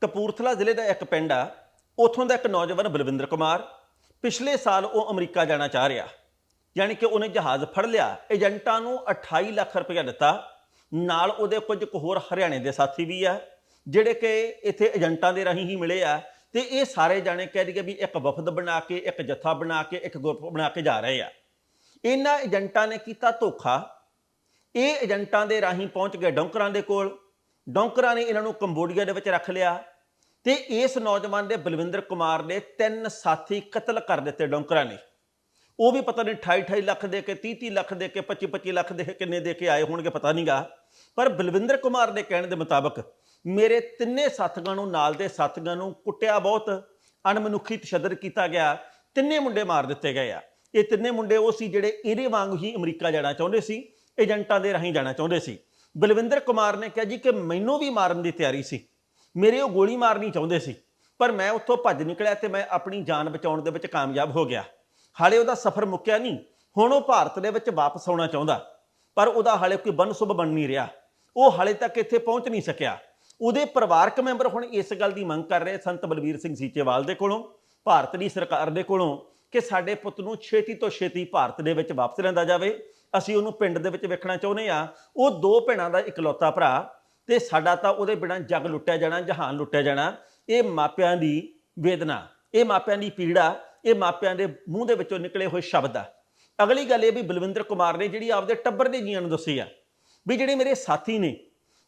ਕਪੂਰਥਲਾ ਜ਼ਿਲ੍ਹੇ ਦਾ ਇੱਕ ਪਿੰਡ ਆ, ਉੱਥੋਂ ਦਾ ਇੱਕ ਨੌਜਵਾਨ ਬਲਵਿੰਦਰ ਕੁਮਾਰ ਪਿਛਲੇ ਸਾਲ ਉਹ ਅਮਰੀਕਾ ਜਾਣਾ ਚਾਹ ਰਿਹਾ। ਯਾਨੀ ਕਿ ਉਹਨੇ ਜਹਾਜ਼ ਫੜ ਲਿਆ, ਏਜੰਟਾਂ ਨੂੰ 28 ਲੱਖ ਰੁਪਇਆ ਦਿੱਤਾ। ਨਾਲ ਉਹਦੇ ਕੁਝ ਕੁ ਹੋਰ ਹਰਿਆਣੇ ਦੇ ਸਾਥੀ ਵੀ ਆ, ਜਿਹੜੇ ਕਿ ਇੱਥੇ ਏਜੰਟਾਂ ਦੇ ਰਾਹੀਂ ਹੀ ਮਿਲੇ ਆ। ਤੇ ਇਹ ਸਾਰੇ ਜਾਣੇ ਕਹਿ ਦਈਏ ਵੀ ਇੱਕ ਵਫਦ ਬਣਾ ਕੇ, ਇੱਕ ਜੱਥਾ ਬਣਾ ਕੇ, ਇੱਕ ਗਰੁੱਪ ਬਣਾ ਕੇ ਜਾ ਰਹੇ ਆ। ਇਹਨਾਂ ਏਜੰਟਾਂ ਨੇ ਕੀਤਾ ਧੋਖਾ। ਇਹ ਏਜੰਟਾਂ ਦੇ ਰਾਹੀਂ ਪਹੁੰਚ ਗਏ ਡੌਂਕਰਾਂ ਦੇ ਕੋਲ। ਡੌਂਕਰਾਂ ਨੇ ਇਹਨਾਂ ਨੂੰ ਕੰਬੋਡੀਆ ਦੇ ਵਿੱਚ ਰੱਖ ਲਿਆ। ਤੇ ਇਸ ਨੌਜਵਾਨ ਦੇ ਬਲਵਿੰਦਰ ਕੁਮਾਰ ਨੇ ਤਿੰਨ ਸਾਥੀ ਕਤਲ ਕਰ ਦਿੱਤੇ ਡੌਂਕਰਾਂ ਨੇ। ਉਹ ਵੀ ਪਤਾ ਨਹੀਂ 28 28 ਲੱਖ ਦੇ ਕੇ 30 30 ਲੱਖ ਦੇ ਕੇ 25 25 ਲੱਖ ਦੇ ਕੇ ਕਿੰਨੇ ਦੇ ਕੇ ਆਏ ਹੋਣਗੇ ਪਤਾ ਨਹੀਂਗਾ ਪਰ ਬਲਵਿੰਦਰ ਕੁਮਾਰ ਦੇ ਕਹਿਣ ਦੇ ਮੁਤਾਬਕ ਮੇਰੇ ਤਿੰਨੇ ਸਾਥੀਆਂ ਨੂੰ ਨਾਲ ਦੇ ਸਾਥੀਆਂ ਨੂੰ ਕੁੱਟਿਆ ਬਹੁਤ, ਅਣਮਨੁੱਖੀ ਤਸ਼ੱਦਦ ਕੀਤਾ ਗਿਆ, ਤਿੰਨੇ ਮੁੰਡੇ ਮਾਰ ਦਿੱਤੇ ਗਏ ਆ। ਇਹ ਤਿੰਨੇ ਮੁੰਡੇ ਉਹ ਸੀ ਜਿਹੜੇ ਇਹਦੇ ਵਾਂਗ ਹੀ ਅਮਰੀਕਾ ਜਾਣਾ ਚਾਹੁੰਦੇ ਸੀ, ਏਜੰਟਾਂ ਦੇ ਰਾਹੀਂ ਜਾਣਾ ਚਾਹੁੰਦੇ ਸੀ। ਬਲਵਿੰਦਰ ਕੁਮਾਰ ਨੇ ਕਿਹਾ ਜੀ ਕਿ ਮੈਨੂੰ ਵੀ ਮਾਰਨ ਦੀ ਤਿਆਰੀ ਸੀ। ਮੇਰੇ ਉਹ ਗੋਲੀ ਮਾਰਨੀ ਚਾਹੁੰਦੇ ਸੀ, ਪਰ ਮੈਂ ਉੱਥੋਂ ਭੱਜ ਨਿਕਲਿਆ ਤੇ ਮੈਂ ਆਪਣੀ ਜਾਨ ਬਚਾਉਣ ਦੇ ਵਿੱਚ ਕਾਮਯਾਬ ਹੋ ਗਿਆ। ਹਾਲੇ ਉਹਦਾ ਸਫ਼ਰ ਮੁੱਕਿਆ ਨਹੀਂ, ਹੁਣ ਉਹ ਭਾਰਤ ਦੇ ਵਿੱਚ ਵਾਪਸ ਆਉਣਾ ਚਾਹੁੰਦਾ, ਪਰ ਉਹਦਾ ਹਾਲੇ ਕੋਈ ਬੰਨਸੁਬ ਬਣ ਨਹੀਂ ਰਿਹਾ। ਉਹ ਹਾਲੇ ਤੱਕ ਇੱਥੇ ਪਹੁੰਚ ਨਹੀਂ ਸਕਿਆ। ਉਹਦੇ ਪਰਿਵਾਰਕ ਮੈਂਬਰ ਹੁਣ ਇਸ ਗੱਲ ਦੀ ਮੰਗ ਕਰ ਰਹੇ ਸੰਤ ਬਲਵੀਰ ਸਿੰਘ ਸੀਚੇਵਾਲ ਦੇ ਕੋਲੋਂ, ਭਾਰਤ ਦੀ ਸਰਕਾਰ ਦੇ ਕੋਲੋਂ, ਕਿ ਸਾਡੇ ਪੁੱਤ ਨੂੰ ਛੇਤੀ ਤੋਂ ਛੇਤੀ ਭਾਰਤ ਦੇ ਵਿੱਚ ਵਾਪਸ ਲਿਆਂਦਾ ਜਾਵੇ। ਅਸੀਂ ਉਹਨੂੰ ਪਿੰਡ ਦੇ ਵਿੱਚ ਵੇਖਣਾ ਚਾਹੁੰਦੇ ਆ ਉਹ ਦੋ ਭੈਣਾਂ ਦਾ ਇਕਲੌਤਾ ਭਰਾ ਤੇ ਸਾਡਾ ਤਾਂ ਉਹਦੇ ਬਿਨਾਂ ਜੱਗ ਲੁੱਟਿਆ ਜਾਣਾ, ਜਹਾਨ ਲੁੱਟਿਆ ਜਾਣਾ। ਇਹ ਮਾਪਿਆਂ ਦੀ ਵੇਦਨਾ, ਇਹ ਮਾਪਿਆਂ ਦੀ ਪੀੜਾ, ਇਹ ਮਾਪਿਆਂ ਦੇ ਮੂੰਹ ਦੇ ਵਿੱਚੋਂ ਨਿਕਲੇ ਹੋਏ ਸ਼ਬਦ ਆ। ਅਗਲੀ ਗੱਲ ਇਹ ਵੀ ਬਲਵਿੰਦਰ ਕੁਮਾਰ ਨੇ ਜਿਹੜੀ ਆਪਦੇ ਟੱਬਰ ਦੇ ਜੀਆਂ ਨੂੰ ਦੱਸੀ ਆ, ਵੀ ਜਿਹੜੇ ਮੇਰੇ ਸਾਥੀ ਨੇ,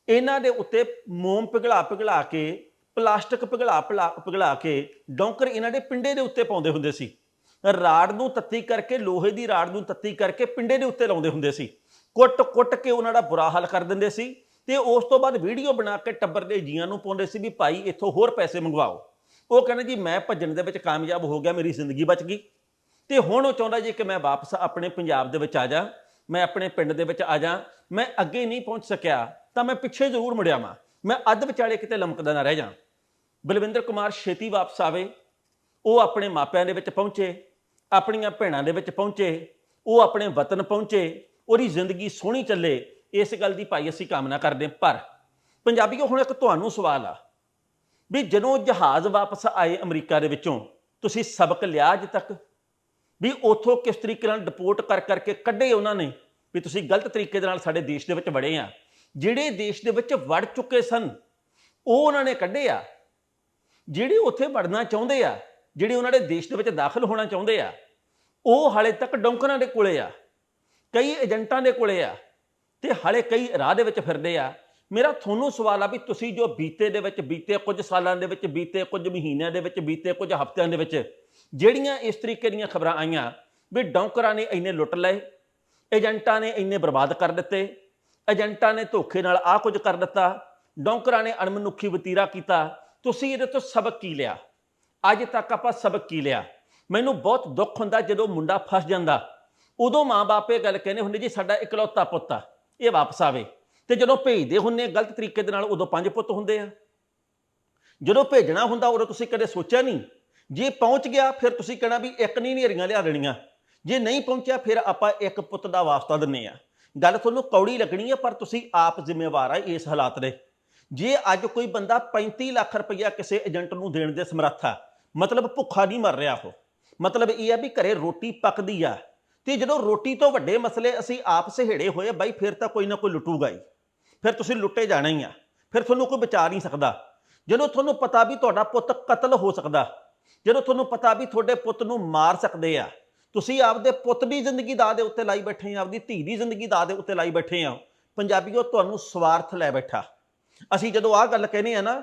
ਇਹਨਾਂ ਦੇ ਉੱਤੇ ਮੋਮ ਪਿਘਲਾ ਪਿਘਲਾ ਕੇ, ਪਲਾਸਟਿਕ ਪਿਘਲਾ ਪਿਲਾ- ਪਿਘਲਾ ਕੇ ਡੌਂਕਰ ਇਹਨਾਂ ਦੇ ਪਿੰਡੇ ਦੇ ਉੱਤੇ ਪਾਉਂਦੇ ਹੁੰਦੇ ਸੀ। ਰਾੜ ਨੂੰ ਤੱਤੀ ਕਰਕੇ, ਲੋਹੇ ਦੀ ਰਾੜ ਨੂੰ ਤੱਤੀ ਕਰਕੇ ਪਿੰਡੇ ਦੇ ਉੱਤੇ ਲਾਉਂਦੇ ਹੁੰਦੇ ਸੀ। ਕੁੱਟ-ਕੁੱਟ ਕੇ ਉਹਨਾਂ ਦਾ ਬੁਰਾ ਹਾਲ ਕਰ ਦਿੰਦੇ ਸੀ। ਤੇ ਉਸ ਤੋਂ ਬਾਅਦ ਵੀਡੀਓ ਬਣਾ ਕੇ ਟੱਬਰ ਦੇ ਜੀਆਂ ਨੂੰ ਪਾਉਂਦੇ ਸੀ ਵੀ ਭਾਈ ਇੱਥੋਂ ਹੋਰ ਪੈਸੇ ਮੰਗਵਾਓ। ਉਹ ਕਹਿੰਦੇ ਜੀ ਮੈਂ ਭੱਜਣ ਦੇ ਵਿੱਚ ਕਾਮਯਾਬ ਹੋ ਗਿਆ, ਮੇਰੀ ਜ਼ਿੰਦਗੀ ਬਚ ਗਈ। ਤੇ ਹੁਣ ਉਹ ਚਾਹੁੰਦਾ ਜੀ ਕਿ ਮੈਂ ਵਾਪਸ ਆਪਣੇ ਪੰਜਾਬ ਦੇ ਵਿੱਚ ਆ ਜਾ, ਮੈਂ ਆਪਣੇ ਪਿੰਡ ਦੇ ਵਿੱਚ ਆ ਜਾ, ਮੈਂ ਅੱਗੇ ਨਹੀਂ ਪਹੁੰਚ ਸਕਿਆ ਤਾਂ ਮੈਂ ਪਿੱਛੇ ਜ਼ਰੂਰ ਮੁੜਿਆ ਵਾਂ। ਮੈਂ ਅੱਧ ਵਿਚਾਲੇ ਕਿਤੇ ਲਮਕਦਾ ਨਾ ਰਹਿ ਜਾ। ਬਲਵਿੰਦਰ ਕੁਮਾਰ ਛੇਤੀ ਵਾਪਸ ਆਵੇ। ਉਹ ਆਪਣੇ ਮਾਪਿਆਂ ਦੇ ਵਿੱਚ ਪਹੁੰਚੇ, ਆਪਣੀਆਂ ਭੈਣਾਂ ਦੇ ਵਿੱਚ ਪਹੁੰਚੇ, ਉਹ ਆਪਣੇ ਵਤਨ ਪਹੁੰਚੇ, ਉਹਦੀ ਜ਼ਿੰਦਗੀ ਸੋਹਣੀ ਚੱਲੇ। ਇਸ ਗੱਲ ਦੀ ਭਾਈ ਅਸੀਂ ਕਾਮਨਾ ਕਰਦੇ ਹਾਂ। ਪਰ ਪੰਜਾਬੀਓ, ਹੁਣ ਇੱਕ ਤੁਹਾਨੂੰ ਸਵਾਲ ਆ ਵੀ ਜਦੋਂ ਜਹਾਜ਼ ਵਾਪਸ ਆਏ ਅਮਰੀਕਾ ਦੇ ਵਿੱਚੋਂ, ਤੁਸੀਂ ਸਬਕ ਲਿਆ ਅਜ ਤੱਕ? ਵੀ ਉਥੋਂ ਕਿਸ ਤਰੀਕੇ ਨਾਲ ਡਿਪੋਰਟ ਕਰ ਕਰਕੇ ਕੱਢੇ ਉਹਨਾਂ ਨੇ? ਵੀ ਤੁਸੀਂ ਗਲਤ ਤਰੀਕੇ ਦੇ ਨਾਲ ਸਾਡੇ ਦੇਸ਼ ਦੇ ਵਿੱਚ ਵੜੇ ਆ। ਜਿਹੜੇ ਦੇਸ਼ ਦੇ ਵਿੱਚ ਵੜ ਚੁੱਕੇ ਸਨ, ਉਹ ਉਹਨਾਂ ਨੇ ਕੱਢੇ ਆ। ਜਿਹੜੇ ਉੱਥੇ ਵੜਨਾ ਚਾਹੁੰਦੇ ਆ, ਜਿਹੜੇ ਉਹਨਾਂ ਦੇ ਦੇਸ਼ ਦੇ ਵਿੱਚ ਦਾਖਲ ਹੋਣਾ ਚਾਹੁੰਦੇ ਆ, ਉਹ ਹਾਲੇ ਤੱਕ ਡੌਂਕਰਾਂ ਦੇ ਕੋਲੇ ਆ। ਕਈ ਏਜੰਟਾਂ ਦੇ ਕੋਲੇ ਆ। ਤੇ ਹਾਲੇ ਕਈ ਰਾਹ ਦੇ ਵਿੱਚ ਫਿਰਦੇ ਆ। ਮੇਰਾ ਤੁਹਾਨੂੰ ਸਵਾਲ ਆ ਵੀ ਤੁਸੀਂ ਜੋ ਬੀਤੇ ਦੇ ਵਿੱਚ, ਬੀਤੇ ਕੁਝ ਸਾਲਾਂ ਦੇ ਵਿੱਚ, ਬੀਤੇ ਕੁਝ ਮਹੀਨਿਆਂ ਦੇ ਵਿੱਚ, ਬੀਤੇ ਕੁਝ ਹਫ਼ਤਿਆਂ ਦੇ ਵਿੱਚ ਜਿਹੜੀਆਂ ਇਸ ਤਰੀਕੇ ਦੀਆਂ ਖਬਰਾਂ ਆਈਆਂ ਵੀ ਡੌਂਕਰਾਂ ਨੇ ਇੰਨੇ ਲੁੱਟ ਲਏ, ਏਜੰਟਾਂ ਨੇ ਇੰਨੇ ਬਰਬਾਦ ਕਰ ਦਿੱਤੇ, ਏਜੰਟਾਂ ਨੇ ਧੋਖੇ ਨਾਲ ਆਹ ਕੁਝ ਕਰ ਦਿੱਤਾ, ਡੌਂਕਰਾਂ ਨੇ ਅਣਮਨੁੱਖੀ ਵਤੀਰਾ ਕੀਤਾ, ਤੁਸੀਂ ਇਹਦੇ ਤੋਂ ਸਬਕ ਕੀ ਲਿਆ? ਅੱਜ ਤੱਕ ਆਪਾਂ ਸਬਕ ਕੀ ਲਿਆ? ਮੈਨੂੰ ਬਹੁਤ ਦੁੱਖ ਹੁੰਦਾ ਜਦੋਂ ਮੁੰਡਾ ਫਸ ਜਾਂਦਾ। ਉਦੋਂ ਮਾਂ-ਬਾਪ ਇਹ ਗੱਲ ਕਹਿੰਦੇ ਹੁੰਦੇ ਜੀ, ਸਾਡਾ ਇਕਲੌਤਾ ਪੁੱਤ ਆ। ਇਹ ਵਾਪਸ ਆਵੇ। ਤੇ ਜਦੋਂ ਭੇਜਦੇ ਹੁੰਨੇ ਗਲਤ ਤਰੀਕੇ ਦੇ ਨਾਲ ਉਦੋਂ ਪੰਜ ਪੁੱਤ ਹੁੰਦੇ ਆ। ਜਦੋਂ ਭੇਜਣਾ ਹੁੰਦਾ, ਉਦੋਂ ਤੁਸੀਂ ਕਦੇ ਸੋਚਿਆ ਨਹੀਂ। ਜੇ ਪਹੁੰਚ ਗਿਆ, ਫਿਰ ਤੁਸੀਂ ਕਹਿਣਾ ਵੀ ਇੱਕ ਨਹੀਂ ਨੇਰੀਆਂ ਲਿਆ ਦੇਣੀਆਂ। ਜੇ ਨਹੀਂ ਪਹੁੰਚਿਆ, ਫਿਰ ਆਪਾਂ ਇੱਕ ਪੁੱਤ ਦਾ ਵਾਸਤਾ ਦਿੰਨੇ ਆ। ਗੱਲ ਤੁਹਾਨੂੰ ਕੌੜੀ ਲੱਗਣੀ ਹੈ ਪਰ ਤੁਸੀਂ ਆਪ ਜ਼ਿੰਮੇਵਾਰ ਆ ਇਸ ਹਾਲਾਤ ਦੇ। ਜੇ ਅੱਜ ਕੋਈ ਬੰਦਾ 35 ਲੱਖ ਰੁਪਈਆ ਕਿਸੇ ਏਜੰਟ ਨੂੰ ਦੇਣ ਦੇ ਸਮਰੱਥ ਆ, ਮਤਲਬ ਭੁੱਖਾ ਨਹੀਂ ਮਰ ਰਿਹਾ ਉਹ। ਮਤਲਬ ਇਹ ਆ ਵੀ ਘਰੇ ਰੋਟੀ ਪੱਕਦੀ ਆ। ਤੇ ਜਦੋਂ ਰੋਟੀ ਤੋਂ ਵੱਡੇ ਮਸਲੇ ਅਸੀਂ ਆਪ ਸਹੇੜੇ ਹੋਏ, ਬਾਈ ਫਿਰ ਤਾਂ ਕੋਈ ਨਾ ਕੋਈ ਲੁੱਟੂਗਾ ਹੀ। ਫਿਰ ਤੁਸੀਂ ਲੁੱਟੇ ਜਾਣਾ ਹੀ ਆ। ਫਿਰ ਤੁਹਾਨੂੰ ਕੋਈ ਬਚਾ ਨਹੀਂ ਸਕਦਾ। ਜਦੋਂ ਤੁਹਾਨੂੰ ਪਤਾ ਵੀ ਤੁਹਾਡਾ ਪੁੱਤ ਕਤਲ ਹੋ ਸਕਦਾ, ਜਦੋਂ ਤੁਹਾਨੂੰ ਪਤਾ ਵੀ ਤੁਹਾਡੇ ਪੁੱਤ ਨੂੰ ਮਾਰ ਸਕਦੇ ਆ, ਤੁਸੀਂ ਆਪਦੇ ਪੁੱਤ ਦੀ ਜ਼ਿੰਦਗੀ ਦਾ ਦੇ ਉੱਤੇ ਲਾਈ ਬੈਠੇ ਆ, ਆਪਦੀ ਧੀ ਦੀ ਜ਼ਿੰਦਗੀ ਦਾ ਦੇ ਉੱਤੇ ਲਾਈ ਬੈਠੇ ਆ, ਪੰਜਾਬੀਓ ਤੁਹਾਨੂੰ ਸਵਾਰਥ ਲੈ ਬੈਠਾ। ਅਸੀਂ ਜਦੋਂ ਆਹ ਗੱਲ ਕਹਿੰਦੇ ਆ ਨਾ,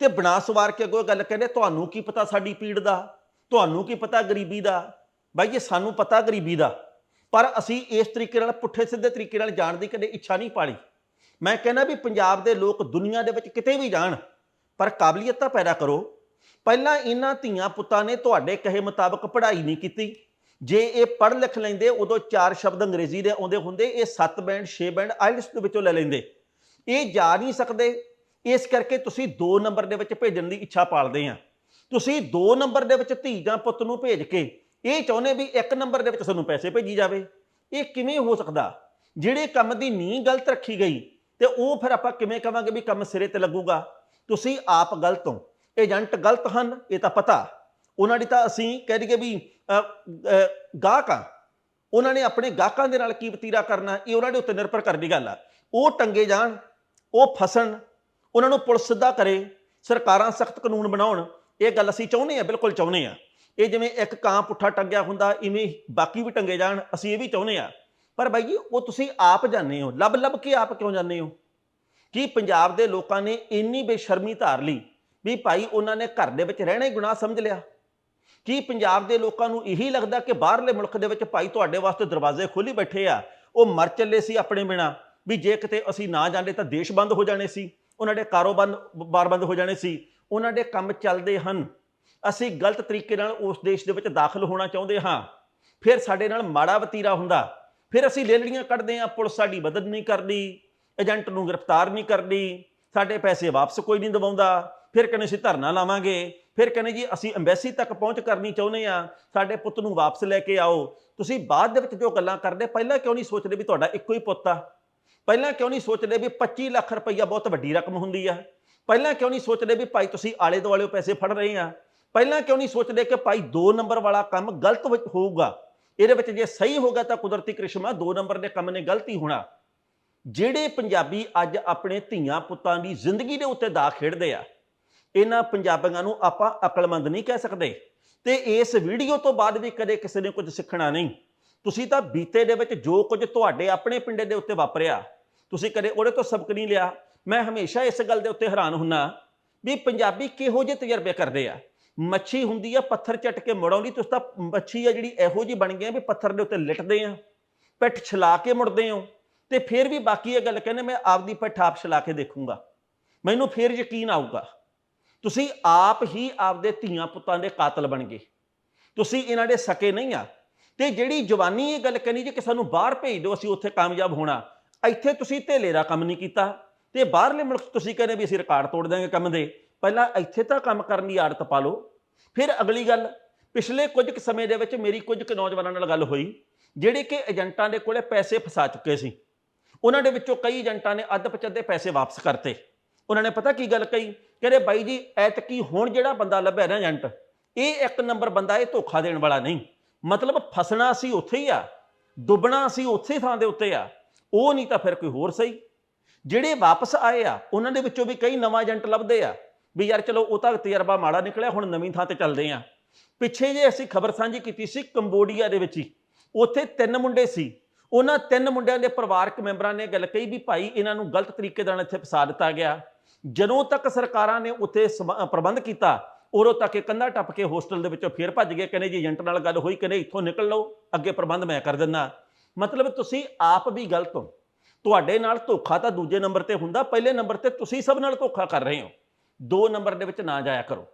ਤੇ ਬਣਾ ਸਵਾਰ ਕੇ ਅੱਗੋਂ ਗੱਲ ਕਹਿੰਦੇ, ਤੁਹਾਨੂੰ ਕੀ ਪਤਾ ਸਾਡੀ ਪੀੜ ਦਾ? ਤੁਹਾਨੂੰ ਕੀ ਪਤਾ ਗਰੀਬੀ ਦਾ? ਬਾਈ ਜੀ ਸਾਨੂੰ ਪਤਾ ਗਰੀਬੀ ਦਾ, ਪਰ ਅਸੀਂ ਇਸ ਤਰੀਕੇ ਨਾਲ ਪੁੱਠੇ ਸਿੱਧੇ ਤਰੀਕੇ ਨਾਲ ਜਾਣ ਦੀ ਕਦੇ ਇੱਛਾ ਨਹੀਂ ਪਾਲੀ। ਮੈਂ ਕਹਿੰਦਾ ਵੀ ਪੰਜਾਬ ਦੇ ਲੋਕ ਦੁਨੀਆ ਦੇ ਵਿੱਚ ਕਿਤੇ ਵੀ ਜਾਣ, ਪਰ ਕਾਬਲੀਅਤ ਤਾਂ ਪੈਦਾ ਕਰੋ। ਪਹਿਲਾਂ ਇਹਨਾਂ ਧੀਆਂ ਪੁੱਤਾਂ ਨੇ ਤੁਹਾਡੇ ਕਹੇ ਮੁਤਾਬਕ ਪੜ੍ਹਾਈ ਨਹੀਂ ਕੀਤੀ। ਜੇ ਇਹ ਪੜ੍ਹ ਲਿਖ ਲੈਂਦੇ, ਉਦੋਂ ਚਾਰ ਸ਼ਬਦ ਅੰਗਰੇਜ਼ੀ ਦੇ ਆਉਂਦੇ ਹੁੰਦੇ, ਇਹ 7 ਬੈਂਡ 6 ਬੈਂਡ ਆਇਲਸ ਦੇ ਵਿੱਚੋਂ ਲੈ ਲੈਂਦੇ। ਇਹ ਜਾ ਨਹੀਂ ਸਕਦੇ। ਇਸ ਕਰਕੇ ਤੁਸੀਂ 2 ਨੰਬਰ ਦੇ ਵਿੱਚ ਭੇਜਣ ਦੀ ਇੱਛਾ ਪਾਲਦੇ ਆ। ਤੁਸੀਂ 2 ਨੰਬਰ ਦੇ ਵਿੱਚ ਧੀ ਜਾਂ ਪੁੱਤ ਨੂੰ ਭੇਜ ਕੇ ਇਹ ਚਾਹੁੰਦੇ ਵੀ ਇੱਕ ਨੰਬਰ ਦੇ ਵਿੱਚ ਸਾਨੂੰ ਪੈਸੇ ਭੇਜੀ ਜਾਵੇ। ਇਹ ਕਿਵੇਂ ਹੋ ਸਕਦਾ? ਜਿਹੜੇ ਕੰਮ ਦੀ ਨੀਂਹ ਗਲਤ ਰੱਖੀ ਗਈ ਤੇ ਉਹ ਫਿਰ ਆਪਾਂ ਕਿਵੇਂ ਕਵਾਂਗੇ ਵੀ ਕੰਮ ਸਿਰੇ ਤੇ ਲੱਗੂਗਾ? ਤੁਸੀਂ ਆਪ ਗਲਤ ਹੋ। ਏਜੰਟ ਗਲਤ ਹਨ ਇਹ ਤਾਂ ਪਤਾ। ਉਹਨਾਂ ਦੀ ਤਾਂ ਅਸੀਂ ਕਹਿ ਦਈਏ ਵੀ ਅ, ਗਾਹਕ ਆ ਉਹਨਾਂ ਨੇ ਆਪਣੇ ਗਾਹਕਾਂ ਦੇ ਨਾਲ ਕੀ ਵਤੀਰਾ ਕਰਨਾ ਇਹ ਉਹਨਾਂ ਦੇ ਉੱਤੇ ਨਿਰਭਰ ਕਰਦੀ ਗੱਲ ਆ। ਉਹ ਟੰਗੇ ਜਾਣ ਉਹ ਫਸਣ ਉਹਨਾਂ ਨੂੰ ਪੁਲਿਸ ਸਿੱਧਾ ਕਰੇ ਸਰਕਾਰਾਂ ਸਖਤ ਕਾਨੂੰਨ ਬਣਾਉਣ ਇਹ ਗੱਲ ਅਸੀਂ ਚਾਹੁੰਦੇ ਆ ਬਿਲਕੁਲ ਚਾਹੁੰਦੇ ਆ ਇਹ ਜਿਵੇਂ ਇੱਕ ਕਾਂ ਪੁੱਠਾ ਟੰਗਿਆ ਹੁੰਦਾ, ਇਵੇਂ ਬਾਕੀ ਵੀ ਟੰਗੇ ਜਾਣ, ਅਸੀਂ ਇਹ ਵੀ ਚਾਹੁੰਦੇ ਆ ਪਰ ਬਾਈ ਜੀ, ਉਹ ਤੁਸੀਂ ਆਪ ਜਾਣਦੇ ਹੋ। ਲੱਭ ਲੱਭ ਕੇ ਆਪ ਕਿਉਂ ਜਾਂਦੇ ਹੋ? ਕੀ ਪੰਜਾਬ ਦੇ ਲੋਕਾਂ ਨੇ ਇੰਨੀ ਬੇਸ਼ਰਮੀ ਧਾਰ ਲਈ ਵੀ ਭਾਈ ਉਹਨਾਂ ਨੇ ਘਰ ਦੇ ਵਿੱਚ ਰਹਿਣਾ ਹੀ ਗੁਨਾਹ ਸਮਝ ਲਿਆ? ਕੀ ਪੰਜਾਬ ਦੇ ਲੋਕਾਂ ਨੂੰ ਇਹੀ ਲੱਗਦਾ ਕਿ ਬਾਹਰਲੇ ਮੁਲਕ ਦੇ ਵਿੱਚ ਭਾਈ ਤੁਹਾਡੇ ਵਾਸਤੇ ਦਰਵਾਜ਼ੇ ਖੋਲੀ ਬੈਠੇ ਆ? ਉਹ ਮਰ ਚੱਲੇ ਸੀ ਆਪਣੇ ਬਿਨਾ। ਵੀ ਜੇ ਕਿਤੇ ਅਸੀਂ ਨਾ ਜਾਂਦੇ ਤਾਂ ਦੇਸ਼ ਬੰਦ ਹੋ ਜਾਣੇ ਸੀ। ਉਹਨਾਂ ਦੇ ਕਾਰੋਬਾਰ ਬਾਰ ਬੰਦ ਹੋ ਜਾਣੇ ਸੀ। ਉਹਨਾਂ ਦੇ ਕੰਮ ਚੱਲਦੇ ਹਨ। ਅਸੀਂ ਗਲਤ ਤਰੀਕੇ ਨਾਲ ਉਸ ਦੇਸ਼ ਦੇ ਵਿੱਚ ਦਾਖਲ ਹੋਣਾ ਚਾਹੁੰਦੇ ਹਾਂ। ਫਿਰ ਸਾਡੇ ਨਾਲ ਮਾੜਾ ਵਤੀਰਾ ਹੁੰਦਾ। ਫਿਰ ਅਸੀਂ ਲੇਲੜੀਆਂ ਕੱਢਦੇ ਹਾਂ, ਪੁਲਿਸ ਸਾਡੀ ਮਦਦ ਨਹੀਂ ਕਰਦੀ, ਏਜੰਟ ਨੂੰ ਗ੍ਰਿਫਤਾਰ ਨਹੀਂ ਕਰਦੀ, ਸਾਡੇ ਪੈਸੇ ਵਾਪਸ ਕੋਈ ਨਹੀਂ ਦਿਵਾਉਂਦਾ। ਫਿਰ ਕਹਿੰਦੇ ਅਸੀਂ ਧਰਨਾ ਲਾਵਾਂਗੇ। ਫਿਰ ਕਹਿੰਦੇ ਜੀ ਅਸੀਂ ਐਮਬੈਸੀ ਤੱਕ ਪਹੁੰਚ ਕਰਨੀ ਚਾਹੁੰਦੇ ਆ ਸਾਡੇ ਪੁੱਤ ਨੂੰ ਵਾਪਸ ਲੈ ਕੇ ਆਓ। ਤੁਸੀਂ ਬਾਅਦ ਦੇ ਵਿੱਚ ਜੋ ਗੱਲਾਂ ਕਰਦੇ, ਪਹਿਲਾਂ ਕਿਉਂ ਨਹੀਂ ਸੋਚਦੇ ਵੀ ਤੁਹਾਡਾ ਇੱਕੋ ਹੀ ਪੁੱਤ ਆ? ਪਹਿਲਾਂ ਕਿਉਂ ਨਹੀਂ ਸੋਚਦੇ ਵੀ 25 ਲੱਖ ਰੁਪਈਆ ਬਹੁਤ ਵੱਡੀ ਰਕਮ ਹੁੰਦੀ ਆ? ਪਹਿਲਾਂ ਕਿਉਂ ਨਹੀਂ ਸੋਚਦੇ ਵੀ ਭਾਈ ਤੁਸੀਂ ਆਲੇ ਦੁਆਲੇ ਪੈਸੇ ਫੜ ਰਹੇ ਆ? ਪਹਿਲਾਂ ਕਿਉਂ ਨਹੀਂ ਸੋਚਦੇ ਕਿ ਭਾਈ 2 ਨੰਬਰ ਵਾਲਾ ਕੰਮ ਗਲਤ ਹੋਊਗਾ? ਇਹਦੇ ਵਿੱਚ ਜੇ ਸਹੀ ਹੋਗਾ ਤਾਂ ਕੁਦਰਤੀ ਕ੍ਰਿਸ਼ਮਾ 2 ਨੰਬਰ ਦੇ ਕੰਮ ਨੇ ਗਲਤੀ ਹੋਣਾ। ਜਿਹੜੇ ਪੰਜਾਬੀ ਅੱਜ ਆਪਣੇ ਧੀਆਂ ਪੁੱਤਾਂ ਦੀ ਜ਼ਿੰਦਗੀ ਦੇ ਉੱਤੇ ਦਾ ਖੇਡਦੇ ਆ, ਇਹਨਾਂ ਪੰਜਾਬੀਆਂ ਨੂੰ ਆਪਾਂ ਅਕਲਮੰਦ ਨਹੀਂ ਕਹਿ ਸਕਦੇ। ਤੇ ਇਸ ਵੀਡੀਓ ਤੋਂ ਬਾਅਦ ਵੀ ਕਦੇ ਕਿਸੇ ਨੇ ਕੁਝ ਸਿੱਖਣਾ ਨਹੀਂ। ਤੁਸੀਂ ਤਾਂ ਬੀਤੇ ਦੇ ਵਿੱਚ ਜੋ ਕੁਝ ਤੁਹਾਡੇ ਆਪਣੇ ਪਿੰਡੇ ਦੇ ਉੱਤੇ ਵਾਪਰਿਆ, ਤੁਸੀਂ ਕਦੇ ਉਹਦੇ ਤੋਂ ਸਬਕ ਨਹੀਂ ਲਿਆ। ਮੈਂ ਹਮੇਸ਼ਾ ਇਸ ਗੱਲ ਦੇ ਉੱਤੇ ਹੈਰਾਨ ਹੁੰਨਾ ਵੀ ਪੰਜਾਬੀ ਕਿਹੋ ਜਿਹੇ ਤਜਰਬੇ ਕਰਦੇ ਆ? ਮੱਛੀ ਹੁੰਦੀ ਆ, ਪੱਥਰ ਚੱਟ ਕੇ ਮੁੜਾਉਂਦੀ ਤੁਸੀਂ ਤਾਂ ਮੱਛੀ ਆ ਜਿਹੜੀ ਇਹੋ ਜਿਹੀ ਬਣ ਗਈ ਆ ਵੀ ਪੱਥਰ ਦੇ ਉੱਤੇ ਲਿਟਦੇ ਆ, ਪਿੱਠ ਛਲਾ ਕੇ ਮੁੜਦੇ ਹੋ, ਤੇ ਫਿਰ ਵੀ ਬਾਕੀ ਇਹ ਗੱਲ ਕਹਿੰਦੇ ਮੈਂ ਆਪਦੀ ਪਿੱਠ ਆਪ ਛਲਾ ਕੇ ਦੇਖੂੰਗਾ। ਮੈਨੂੰ ਫਿਰ ਯਕੀਨ ਆਊਗਾ, ਤੁਸੀਂ ਆਪ ਹੀ ਆਪਦੇ ਧੀਆਂ ਪੁੱਤਾਂ ਦੇ ਕਾਤਲ ਬਣ ਗਏ, ਤੁਸੀਂ ਇਹਨਾਂ ਦੇ ਸਕੇ ਨਹੀਂ ਆ। ਤੇ ਜਿਹੜੀ ਜਵਾਨੀ ਇਹ ਗੱਲ ਕਹਿੰਦੀ ਜੇ ਕਿ ਸਾਨੂੰ ਬਾਹਰ ਭੇਜ ਦਿਓ, ਅਸੀਂ ਉੱਥੇ ਕਾਮਯਾਬ ਹੋਣਾ, ਇੱਥੇ ਤੁਸੀਂ ਧੇਲੇ ਦਾ ਕੰਮ ਨਹੀਂ ਕੀਤਾ, ਤੇ ਬਾਹਰਲੇ ਮੁਲਕ ਤੁਸੀਂ ਕਹਿੰਦੇ ਵੀ ਅਸੀਂ ਰਿਕਾਰਡ ਤੋੜ ਦਾਂਗੇ ਕੰਮ ਦੇ, ਪਹਿਲਾਂ ਇੱਥੇ ਤਾਂ ਕੰਮ ਕਰਨ ਦੀ ਆਦਤ ਪਾ ਲਓ ਫਿਰ ਅਗਲੀ ਗੱਲ, ਪਿਛਲੇ ਕੁਝ ਕੁ ਸਮੇਂ ਦੇ ਵਿੱਚ ਮੇਰੀ ਕੁਝ ਕੁ ਨੌਜਵਾਨਾਂ ਨਾਲ ਗੱਲ ਹੋਈ, ਜਿਹੜੇ ਕਿ ਏਜੰਟਾਂ ਦੇ ਕੋਲੇ ਪੈਸੇ ਫਸਾ ਚੁੱਕੇ ਸੀ। ਉਹਨਾਂ ਦੇ ਵਿੱਚੋਂ ਕਈ ਏਜੰਟਾਂ ਨੇ ਅੱਧ ਪਚੱਦੇ ਪੈਸੇ ਵਾਪਸ ਕਰਤੇ। ਉਹਨਾਂ ਨੇ ਪਤਾ ਕੀ ਗੱਲ ਕਹੀ? ਕਹਿੰਦੇ, ਬਾਈ ਜੀ, ਐਤਕੀ ਹੁਣ ਜਿਹੜਾ ਬੰਦਾ ਲੱਭਿਆ ਨਾ ਏਜੰਟ, ਇਹ ਇੱਕ ਨੰਬਰ ਬੰਦਾ ਇਹ ਧੋਖਾ ਦੇਣ ਵਾਲਾ ਨਹੀਂ। ਮਤਲਬ ਫਸਣਾ ਸੀ ਉੱਥੇ ਹੀ ਆ ਡੁੱਬਣਾ ਸੀ ਉੱਥੇ ਥਾਂ ਦੇ ਉੱਤੇ ਆ, ਉਹ ਨਹੀਂ ਤਾਂ ਫਿਰ ਕੋਈ ਹੋਰ ਸਹੀ। ਜਿਹੜੇ ਵਾਪਸ ਆਏ ਆ, ਉਹਨਾਂ ਦੇ ਵਿੱਚੋਂ ਵੀ ਕਈ ਨਵਾਂ ਏਜੰਟ ਲੱਭਦੇ ਆ। ਵੀ ਯਾਰ ਚਲੋ ਉਹ ਤਾਂ ਤਜਰਬਾ ਮਾੜਾ ਨਿਕਲਿਆ, ਹੁਣ ਨਵੀਂ ਥਾਂ ਤੇ ਚੱਲਦੇ ਆ। ਪਿੱਛੇ ਜੇ ਅਸੀਂ ਖਬਰ ਸਾਂਝੀ ਕੀਤੀ ਸੀ ਕੰਬੋਡੀਆ ਦੇ ਵਿੱਚ ਹੀ, ਉੱਥੇ ਤਿੰਨ ਮੁੰਡੇ ਸੀ। ਉਹਨਾਂ ਤਿੰਨ ਮੁੰਡਿਆਂ ਦੇ ਪਰਿਵਾਰਕ ਮੈਂਬਰਾਂ ਨੇ ਗੱਲ ਕਹੀ ਵੀ ਭਾਈ ਇਹਨਾਂ ਨੂੰ ਗਲਤ ਤਰੀਕੇ ਨਾਲ ਇੱਥੇ ਫਸਾ ਦਿੱਤਾ ਗਿਆ। ਜਦੋਂ ਤੱਕ ਸਰਕਾਰਾਂ ਨੇ ਉੱਥੇ ਸਮ- ਪ੍ਰਬੰਧ ਕੀਤਾ, ਉਦੋਂ ਤੱਕ ਇਹ ਕੰਧਾ ਟੱਪ ਕੇ ਹੋਸਟਲ ਦੇ ਵਿੱਚੋਂ ਫੇਰ ਭੱਜ ਗਏ, ਕਹਿੰਦੇ ਜੀ ਏਜੰਟ ਨਾਲ ਗੱਲ ਹੋਈ, ਕਹਿੰਦੇ ਇੱਥੋਂ ਨਿਕਲ ਲਓ, ਅੱਗੇ ਪ੍ਰਬੰਧ ਮੈਂ ਕਰ ਦਿੰਦਾ। ਮਤਲਬ ਤੁਸੀਂ ਆਪ ਵੀ ਗਲਤ ਹੋ। ਤੁਹਾਡੇ ਨਾਲ ਧੋਖਾ ਤਾਂ ਦੂਜੇ ਨੰਬਰ ਤੇ ਹੁੰਦਾ, ਪਹਿਲੇ ਨੰਬਰ ਤੇ ਤੁਸੀਂ ਸਭ ਨਾਲ ਧੋਖਾ ਕਰ ਰਹੇ ਹੋ। ਦੋ ਨੰਬਰ ਦੇ ਵਿੱਚ ਨਾ ਜਾਇਆ ਕਰੋ।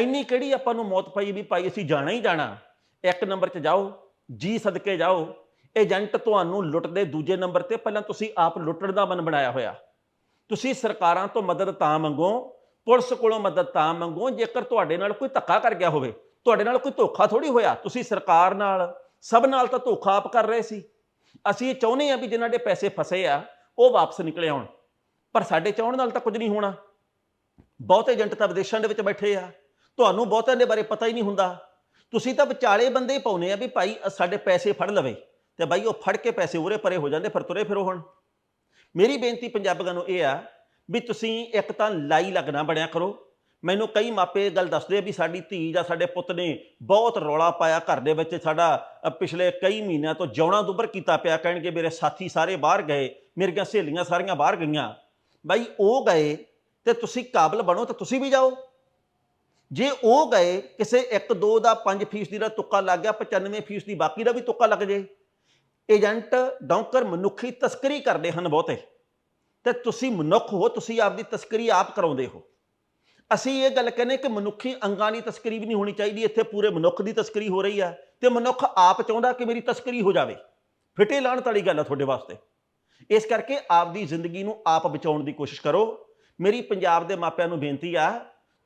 ਇੰਨੀ ਕਿਹੜੀ ਆਪਾਂ ਨੂੰ ਮੌਤ ਪਈ ਵੀ ਭਾਈ ਅਸੀਂ ਜਾਣਾ ਹੀ ਜਾਣਾ। ਇੱਕ ਨੰਬਰ 'ਚ ਜਾਓ, ਜੀ ਸਦਕੇ ਜਾਓ। ਏਜੰਟ ਤੁਹਾਨੂੰ ਲੁੱਟਦੇ ਦੂਜੇ ਨੰਬਰ ਤੇ, ਪਹਿਲਾਂ ਤੁਸੀਂ ਆਪ ਲੁੱਟਣ ਦਾ ਮਨ ਬਣਾਇਆ ਹੋਇਆ। ਤੁਸੀਂ ਸਰਕਾਰਾਂ ਤੋਂ ਮਦਦ ਤਾਂ ਮੰਗੋ, ਪੁਲਿਸ ਕੋਲੋਂ ਮਦਦ ਤਾਂ ਮੰਗੋ, ਜੇਕਰ ਤੁਹਾਡੇ ਨਾਲ ਕੋਈ ਧੱਕਾ ਕਰ ਗਿਆ ਹੋਵੇ, ਤੁਹਾਡੇ ਨਾਲ ਕੋਈ ਧੋਖਾ ਥੋੜੀ ਹੋਇਆ, ਤੁਸੀਂ ਸਰਕਾਰ ਨਾਲ, ਸਭ ਨਾਲ ਤਾਂ ਧੋਖਾ ਆਪ ਕਰ ਰਹੇ ਸੀ। ਅਸੀਂ ਇਹ ਚਾਹੁੰਦੇ ਆ ਵੀ ਜਿਨ੍ਹਾਂ ਦੇ ਪੈਸੇ ਫਸੇ ਆ, ਉਹ ਵਾਪਸ ਨਿਕਲੇ ਆਉਣ। ਪਰ ਸਾਡੇ ਚਾਹਣ ਨਾਲ ਤਾਂ ਕੁਝ ਨਹੀਂ ਹੋਣਾ। ਬਹੁਤੇ ਏਜੰਟ ਤਾਂ ਵਿਦੇਸ਼ਾਂ ਦੇ ਵਿੱਚ ਬੈਠੇ ਆ। ਤੁਹਾਨੂੰ ਬਹੁਤਿਆਂ ਦੇ ਬਾਰੇ ਪਤਾ ਹੀ ਨਹੀਂ ਹੁੰਦਾ। ਤੁਸੀਂ ਤਾਂ ਵਿਚਾਲੇ ਬੰਦੇ ਹੀ ਪਾਉਨੇ ਆ ਵੀ ਭਾਈ ਸਾਡੇ ਪੈਸੇ ਫੜ ਲਵੇ ਤੇ ਬਾਈ ਉਹ ਫੜ ਕੇ ਪੈਸੇ ਉਰੇ ਪਰੇ ਹੋ ਜਾਂਦੇ, ਫਿਰ ਤੁਰੇ ਫਿਰੋ ਹੁਣ। ਮੇਰੀ ਬੇਨਤੀ ਪੰਜਾਬੀਆਂ ਨੂੰ ਇਹ ਆ ਵੀ ਤੁਸੀਂ ਇੱਕ ਤਾਂ ਲਾਈ ਲੱਗਣਾ ਬਣਿਆ ਕਰੋ। ਮੈਨੂੰ ਕਈ ਮਾਪੇ ਇਹ ਗੱਲ ਦੱਸਦੇ ਆ ਵੀ ਸਾਡੀ ਧੀ ਜਾਂ ਸਾਡੇ ਪੁੱਤ ਨੇ ਬਹੁਤ ਰੌਲਾ ਪਾਇਆ ਘਰ ਦੇ ਵਿੱਚ। ਸਾਡਾ ਪਿਛਲੇ ਕਈ ਮਹੀਨਿਆਂ ਤੋਂ ਜੌਣਾ ਦੁੱਬਰ ਕੀਤਾ ਪਿਆ ਕਹਿਣਗੇ, ਮੇਰੇ ਸਾਥੀ ਸਾਰੇ ਬਾਹਰ ਗਏ, ਮੇਰੀਆਂ ਸਹੇਲੀਆਂ ਸਾਰੀਆਂ ਬਾਹਰ ਗਈਆਂ। ਬਾਈ ਉਹ ਗਏ ਤੇ ਤੁਸੀਂ ਕਾਬਲ ਬਣੋ ਤਾਂ ਤੁਸੀਂ ਵੀ ਜਾਓ। ਜੇ ਉਹ ਗਏ, ਕਿਸੇ 1 2 ਦਾ 5 ਫੀਸਦੀ ਦਾ ਤੁੱਕਾ ਲੱਗ ਗਿਆ 95 ਫੀਸਦੀ ਬਾਕੀ ਦਾ ਵੀ ਤੁੱਕਾ ਲੱਗ ਜੇ। ਏਜੰਟ ਡੌਂਕਰ ਮਨੁੱਖੀ ਤਸਕਰੀ ਕਰਦੇ ਹਨ ਬਹੁਤੇ। ਤੇ ਤੁਸੀਂ ਮਨੁੱਖ ਹੋ, ਤੁਸੀਂ ਆਪਦੀ ਤਸਕਰੀ ਆਪ ਕਰਾਉਂਦੇ ਹੋ। ਅਸੀਂ ਇਹ ਗੱਲ ਕਹਿੰਦੇ ਕਿ ਮਨੁੱਖੀ ਅੰਗਾਂ ਦੀ ਤਸਕਰੀ ਵੀ ਨਹੀਂ ਹੋਣੀ ਚਾਹੀਦੀ, ਇੱਥੇ ਪੂਰੇ ਮਨੁੱਖ ਦੀ ਤਸਕਰੀ ਹੋ ਰਹੀ ਹੈ ਤੇ ਮਨੁੱਖ ਆਪ ਚਾਹੁੰਦਾ ਕਿ ਮੇਰੀ ਤਸਕਰੀ ਹੋ ਜਾਵੇ। ਫਿਟੇ ਲਾਹਣਤ ਵਾਲੀ ਗੱਲ ਆ ਤੁਹਾਡੇ ਵਾਸਤੇ। ਇਸ ਕਰਕੇ ਆਪਦੀ ਜ਼ਿੰਦਗੀ ਨੂੰ ਆਪ ਬਚਾਉਣ ਦੀ ਕੋਸ਼ਿਸ਼ ਕਰੋ। ਮੇਰੀ ਪੰਜਾਬ ਦੇ ਮਾਪਿਆਂ ਨੂੰ ਬੇਨਤੀ ਆ,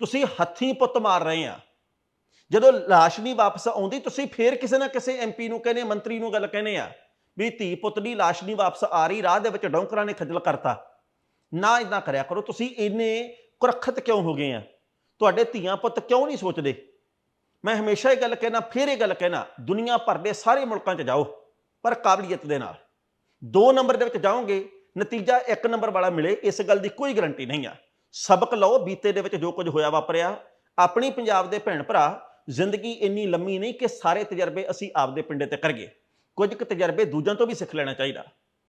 ਤੁਸੀਂ ਹੱਥੀਂ ਪੁੱਤ ਮਾਰ ਰਹੇ ਆ। ਜਦੋਂ ਲਾਸ਼ ਨਹੀਂ ਵਾਪਸ ਆਉਂਦੀ, ਤੁਸੀਂ ਫੇਰ ਕਿਸੇ ਨਾ ਕਿਸੇ ਐਮਪੀ ਨੂੰ ਕਹਿੰਦੇ ਮੰਤਰੀ ਨੂੰ ਗੱਲ ਕਹਿੰਦੇ ਆ, ਵੀ ਧੀ ਪੁੱਤ ਦੀ ਲਾਸ਼ ਨਹੀਂ ਵਾਪਸ ਆ ਰਹੀ, ਰਾਹ ਦੇ ਵਿੱਚ ਡੌਂਕਰਾਂ ਨੇ ਖੱਜਲ ਕਰਤਾ। ਨਾ ਇਦਾਂ ਕਰਿਆ ਕਰੋ, ਤੁਸੀਂ ਇੰਨੇ ਕੁਰੱਖਤ ਕਿਉਂ ਹੋ ਗਏ ਆ? ਤੁਹਾਡੇ ਧੀਆਂ ਪੁੱਤ ਕਿਉਂ ਨਹੀਂ ਸੋਚਦੇ? ਮੈਂ ਹਮੇਸ਼ਾ ਇਹ ਗੱਲ ਕਹਿਣਾ, ਫਿਰ ਇਹ ਗੱਲ ਕਹਿਣਾ, ਦੁਨੀਆ ਭਰ ਦੇ ਸਾਰੇ ਮੁਲਕਾਂ 'ਚ ਜਾਓ, ਪਰ ਕਾਬਲੀਅਤ ਦੇ ਨਾਲ। ਦੋ ਨੰਬਰ ਦੇ ਵਿੱਚ ਜਾਓਗੇ ਨਤੀਜਾ ਇੱਕ ਨੰਬਰ ਵਾਲਾ ਮਿਲੇ, ਇਸ ਗੱਲ ਦੀ ਕੋਈ ਗਾਰੰਟੀ ਨਹੀਂ ਆ। ਸਬਕ ਲਓ, ਬੀਤੇ ਦੇ ਵਿੱਚ ਜੋ ਕੁਝ ਹੋਇਆ ਵਾਪਰਿਆ। ਆਪਣੀ ਪੰਜਾਬ ਦੇ ਭੈਣ ਭਰਾ, ਜ਼ਿੰਦਗੀ ਇੰਨੀ ਲੰਮੀ ਨਹੀਂ ਕਿ ਸਾਰੇ ਤਜਰਬੇ ਅਸੀਂ ਆਪਦੇ ਪਿੰਡੇ ਤੇ ਕਰੀਏ ਕੁਝ ਕੁ ਤਜਰਬੇ ਦੂਜਿਆਂ ਤੋਂ ਵੀ ਸਿੱਖ ਲੈਣਾ ਚਾਹੀਦਾ।